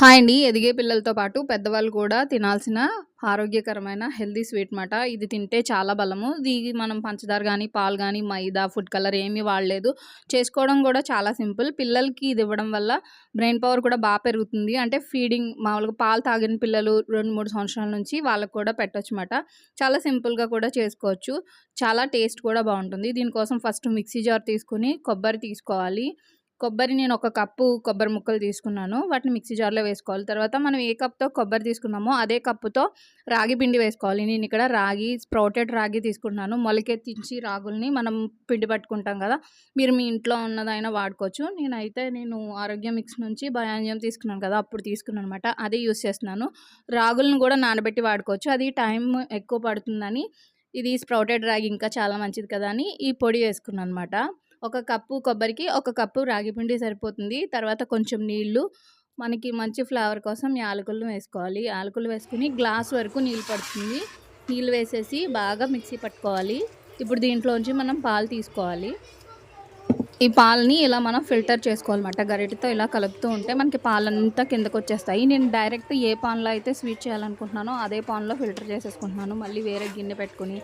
Hi అండి. ఎదిగే పిల్లలతో పాటు పెద్దవాళ్ళు కూడా తినాల్సిన ఆరోగ్యకరమైన హెల్దీ స్వీట్ మాట. ఇది తింటే చాలా బలము. ఇది మనం పంచదార కానీ పాలు కానీ మైదా ఫుడ్ కలర్ ఏమీ వాడలేదు. చేసుకోవడం కూడా చాలా సింపుల్. పిల్లలకి ఇది ఇవ్వడం వల్ల బ్రెయిన్ పవర్ కూడా బాగా పెరుగుతుంది. అంటే ఫీడింగ్ మామూలుగా పాలు తాగిన పిల్లలు రెండు మూడు సంవత్సరాల నుంచి వాళ్ళకు కూడా పెట్టవచ్చు మాట. చాలా సింపుల్గా కూడా చేసుకోవచ్చు. చాలా టేస్ట్ కూడా బాగుంటుంది. దీనికోసం ఫస్ట్ మిక్సీ జార్ తీసుకుని కొబ్బరి తీసుకోవాలి. కొబ్బరి నేను ఒక కప్పు కొబ్బరి ముక్కలు తీసుకున్నాను. వాటిని మిక్సీ జార్లో వేసుకోవాలి. తర్వాత మనం ఏ కప్తో కొబ్బరి తీసుకున్నామో అదే కప్పుతో రాగి పిండి వేసుకోవాలి. నేను ఇక్కడ రాగి స్ప్రౌటెడ్ రాగి తీసుకుంటున్నాను. మొలకెత్తించి రాగుల్ని మనం పిండి పట్టుకుంటాం కదా మీరు మీ ఇంట్లో ఉన్నదైనా వాడుకోవచ్చు. నేనైతే నేను ఆరోగ్య మిక్స్ నుంచి భయాంజం తీసుకున్నాను కదా అప్పుడు తీసుకున్నాను అనమాట అదే యూస్ చేస్తున్నాను. రాగులను కూడా నానబెట్టి వాడుకోవచ్చు. అది టైం ఎక్కువ పడుతుందని ఇది స్ప్రౌటెడ్ రాగి ఇంకా చాలా మంచిది కదా అని ఈ పొడి వేసుకున్నాను అనమాట ఒక కప్పు కొబ్బరికి ఒక కప్పు రాగి పిండి సరిపోతుంది. తర్వాత కొంచెం నీళ్ళు మనకి మంచి ఫ్లేవర్ కోసం యాలకులు వేసుకోవాలి. యాలకులు వేసుకుని గ్లాస్ వరకు నీళ్ళు పడుతుంది. నీళ్ళు వేసేసి బాగా మిక్సీ పట్టుకోవాలి. ఇప్పుడు దీంట్లోంచి మనం పాలు తీసుకోవాలి. ఈ పాలని ఇలా మనం ఫిల్టర్ చేసుకోవాలన్నమాట. గరిటతో ఇలా కలుపుతూ ఉంటే మనకి పాలంతా కిందకు వచ్చేస్తాయి నేను డైరెక్ట్ ఏ పాన్లో అయితే స్వీట్ చేయాలనుకుంటున్నానో అదే పాన్లో ఫిల్టర్ చేసేసుకుంటున్నాను. మళ్ళీ వేరే గిన్నె పెట్టుకుని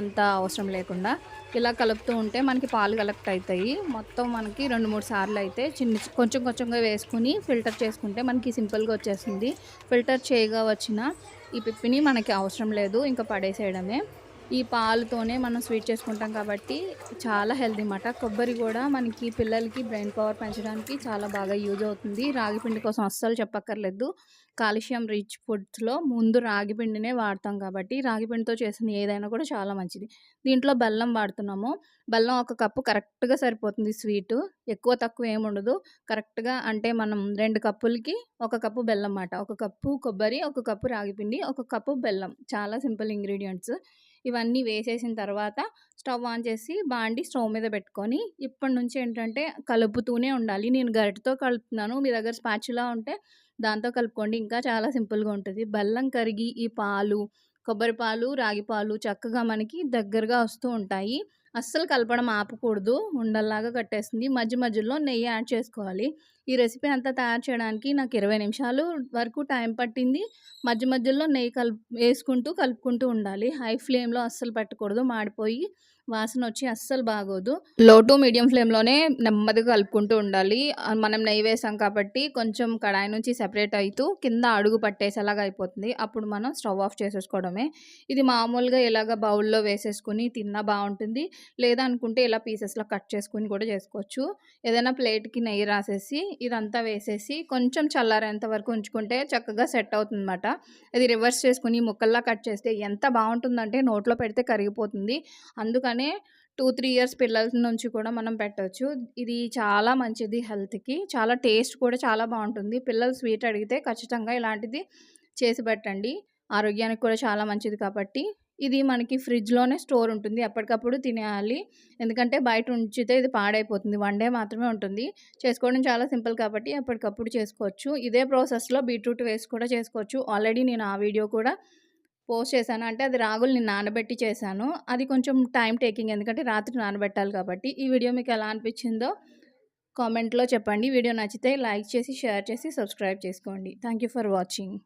అంత అవసరం లేకుండా. ఇలా కలుపుతూ ఉంటే మనకి పాలు కలెక్ట్ అవుతాయి మొత్తం మనకి రెండు మూడు సార్లు అయితే చిన్న కొంచెం కొంచెంగా వేసుకుని ఫిల్టర్ చేసుకుంటే మనకి సింపుల్గా వచ్చేస్తుంది. ఫిల్టర్ చేయగా వచ్చిన ఈ పిప్పిని మనకి అవసరం లేదు. ఇంకా పడేసేయడమే. ఈ పాలుతోనే మనం స్వీట్ చేసుకుంటాం కాబట్టి చాలా హెల్తీ అన్నమాట. కొబ్బరి కూడా మనకి పిల్లలకి బ్రెయిన్ పవర్ పెంచడానికి చాలా బాగా యూజ్ అవుతుంది. రాగి పిండి కోసం అస్సలు చెప్పక్కర్లేదు. కాల్షియం రిచ్ ఫుడ్స్లో ముందు రాగి పిండినే వాడతాం కాబట్టి రాగి పిండితో చేసిన ఏదైనా కూడా చాలా మంచిది. దీంట్లో బెల్లం వాడుతున్నాము. బెల్లం ఒక కప్పు కరెక్ట్గా సరిపోతుంది స్వీటు. ఎక్కువ తక్కువ ఏముండదు కరెక్ట్గా అంటే మనం రెండు కప్పులకి ఒక కప్పు బెల్లం అన్నమాట. ఒక కప్పు కొబ్బరి ఒక కప్పు రాగి పిండి ఒక కప్పు బెల్లం. చాలా సింపుల్ ఇంగ్రీడియంట్స్. ఇవన్నీ వేసేసిన తర్వాత స్టవ్ ఆన్ చేసి బాండి స్టవ్ మీద పెట్టుకొని ఇప్పటి నుంచి ఏంటంటే కలుపుతూనే ఉండాలి. నేను గరిటతో కలుపుతున్నాను. మీ దగ్గర స్పాచులా ఉంటే దాంతో కలుపుకోండి. ఇంకా చాలా సింపుల్గా ఉంటుంది. బెల్లం కరిగి ఈ పాలు కొబ్బరి పాలు రాగి పాలు చక్కగా మనకి దగ్గరగా వస్తూ ఉంటాయి. అస్సలు కలపడం ఆపకూడదు. ఉండల్లాగా కట్టేస్తుంది. మధ్య మధ్యలో నెయ్యి యాడ్ చేసుకోవాలి. ఈ రెసిపీ అంతా తయారు చేయడానికి నాకు ఇరవై నిమిషాలు వరకు టైం పట్టింది. మధ్య మధ్యలో నెయ్యి కలుపు వేసుకుంటూ కలుపుకుంటూ ఉండాలి. హై ఫ్లేమ్లో అస్సలు పెట్టకూడదు. మాడిపోయి వాసన వచ్చి అస్సలు బాగోదు. లో టు మీడియం ఫ్లేమ్లోనే నెమ్మదిగా కలుపుకుంటూ ఉండాలి. మనం నెయ్యి వేసాం కాబట్టి కొంచెం కడాయి నుంచి సెపరేట్ అవుతూ కింద అడుగు పట్టేసేలాగా అయిపోతుంది. అప్పుడు మనం స్టవ్ ఆఫ్ చేసేసుకోవడమే. ఇది మామూలుగా ఇలాగ బౌల్లో వేసేసుకుని తిన్నా బాగుంటుంది. లేదా అనుకుంటే ఇలా పీసెస్లో కట్ చేసుకుని కూడా చేసుకోవచ్చు. ఏదైనా ప్లేట్కి నెయ్యి రాసేసి ఇదంతా వేసేసి కొంచెం చల్లారేంత వరకు ఉంచుకుంటే చక్కగా సెట్ అవుతుందన్నమాట. ఇది రివర్స్ చేసుకుని ముక్కల్లా కట్ చేస్తే ఎంత బాగుంటుందంటే నోట్లో పెడితే కరిగిపోతుంది. అందుకనే టూ త్రీ ఇయర్స్ పిల్లల నుంచి కూడా మనం పెట్టవచ్చు ఇది చాలా మంచిది హెల్త్కి. చాలా టేస్ట్ కూడా చాలా బాగుంటుంది. పిల్లలు స్వీట్ అడిగితే ఖచ్చితంగా ఇలాంటిది చేసి పెట్టండి. ఆరోగ్యానికి కూడా చాలా మంచిది కాబట్టి. ఇది మనకి ఫ్రిడ్జ్లోనే స్టోర్ ఉంటుంది. ఎప్పటికప్పుడు తినేయాలి ఎందుకంటే బయట ఉంచితే ఇది పాడైపోతుంది. వన్ డే మాత్రమే ఉంటుంది. చేసుకోవడం చాలా సింపుల్ కాబట్టి ఎప్పటికప్పుడు చేసుకోవచ్చు. ఇదే ప్రాసెస్లో బీట్రూట్ వేసి కూడా చేసుకోవచ్చు. ఆల్రెడీ నేను ఆ వీడియో కూడా పోస్ట్ చేశాను. అంటే అది రాగుల్ని నానబెట్టి చేశాను. అది కొంచెం టైం టేకింగ్ ఎందుకంటే రాత్రి నానబెట్టాలి కాబట్టి. ఈ వీడియో మీకు ఎలా అనిపించిందో కామెంట్లో చెప్పండి. వీడియో నచ్చితే లైక్ చేసి షేర్ చేసి సబ్స్క్రైబ్ చేసుకోండి. Thank for watching.